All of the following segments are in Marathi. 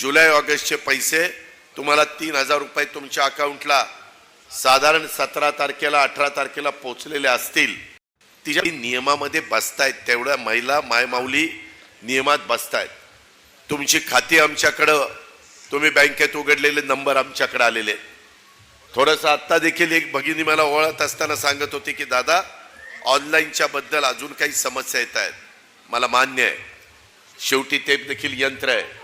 जुलै ऑगस्टचे पैसे तुम्हाला तीन हजार रुपये तुमच्या अकाउंटला साधारण सतरा तारखेला अठरा तारखेला पोचलेले असतील. तिच्या नियमामध्ये बसतायत तेवढ्या महिला मायमाऊली नियमात बसतायत. तुमची खाती आमच्याकडं तुम्ही बँकेत उघडलेले नंबर आमच्याकडे आलेले आहेत. थोडंसं आत्ता देखील एक भगिनी मला ओळख असताना सांगत होती की दादा ऑनलाईनच्या बद्दल अजून काही समस्या येत आहेत. मला मान्य आहे. शेवटी ते देखील यंत्र आहे.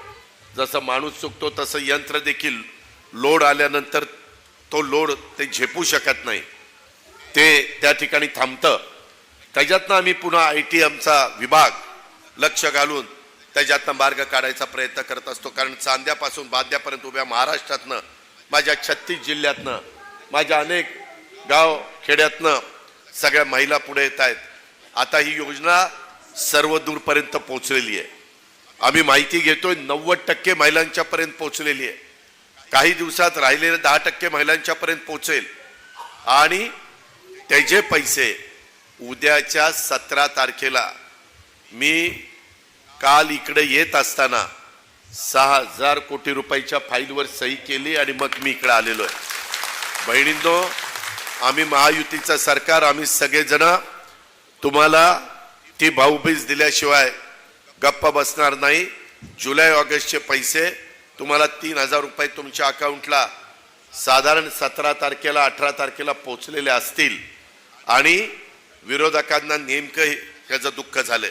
जसं माणूस चुकतो तसं यंत्र देखील लोड आल्यानंतर तो लोड ते झेपू शकत नाही. ते त्या ठिकाणी थांबतं. त्याच्यातनं आम्ही पुन्हा आय टी आमचा विभाग लक्ष घालून त्याच्यातनं मार्ग काढायचा प्रयत्न करत असतो. कारण चांद्यापासून बाद्यापर्यंत उभ्या महाराष्ट्रातनं माझ्या छत्तीस जिल्ह्यातनं माझ्या अनेक गाव खेड्यातनं सगळ्या महिला पुढे येत आहेत. आता ही योजना सर्व दूरपर्यंत पोहोचलेली आहे. आम्ही माहिती घेतोय नव्वद टक्के महिलांच्या पर्यंत पोहोचलेली आहे. काही दिवसात राहिलेले दहा टक्के महिलांच्या पर्यंत पोहोचेल. आणि त्याचे पैसे उद्याच्या सतरा तारखेला मी काल इकडे येत असताना सहा हजार कोटी रुपयाच्या फाईलवर सही केली आणि मग मी इकडे आलेलो आहे. बहिणींनो आम्ही महायुतीचं सरकार आम्ही सगळेजण तुम्हाला ती भाऊबीज दिल्याशिवाय गप्प बसणार नाही. जुलै ऑगस्टचे पैसे. तुम्हाला तीन हजार रुपये तुमच्या अकाउंटला साधारण सतरा तारखेला अठरा तारखेला पोचलेले असतील. आणि विरोधकांना नेमकं त्याचं दुःख झालं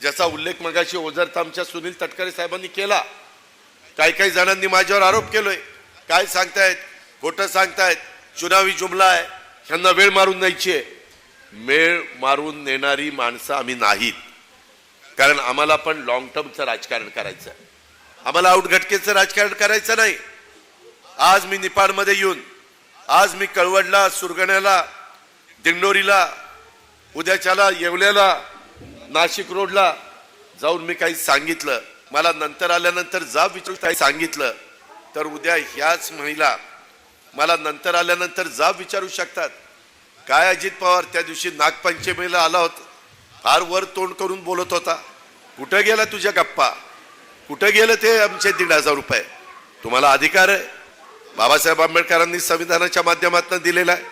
ज्याचा उल्लेख मगाशी ओझरत आमच्या सुनील तटकरे साहेबांनी केला. काही काही जणांनी माझ्यावर आरोप केलोय. काय सांगतायत? खोटं सांगतायत. चुनावी जुमला आहे. ह्यांना वेळ मारून द्यायची आहे. मेळ मारून नेणारी माणसं आम्ही नाहीत. कारण आम्हाला पण लॉंग टर्मचं राजकारण करायचं आम्हाला आउटघटकेचं राजकारण करायचं नाही. आज मी निपाणमध्ये येऊन आज मी कळवडला सुरगण्याला दिंडोरीला उद्याच्याला येवल्याला नाशिक रोडला जाऊन मी काही सांगितलं. मला नंतर आल्यानंतर जा विचारू काही सांगितलं तर उद्या ह्याच महिला मला नंतर आल्यानंतर जा विचारू शकतात. काय अजित पवार त्या दिवशी नागपंचमीला आला होता? फार वर तोंड करून बोलत होता. कुठं गेला तुझ्या गप्पा? कुठं गेलं ते आमचे दीड हजार रुपये? तुम्हाला अधिकार आहे. बाबासाहेब आंबेडकरांनी संविधानाच्या माध्यमातून दिलेला आहे.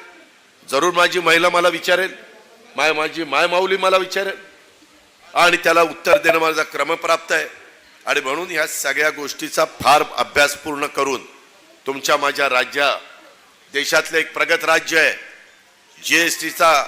जरूर माझी महिला मला विचारेल. माय माझी माय माऊली मला विचारेल. आणि त्याला उत्तर देणं माझा क्रमप्राप्त आहे. आणि म्हणून ह्या सगळ्या गोष्टीचा फार अभ्यास पूर्ण करून तुमच्या माझ्या राज्या देशातलं एक प्रगत राज्य आहे. जी एस टीचा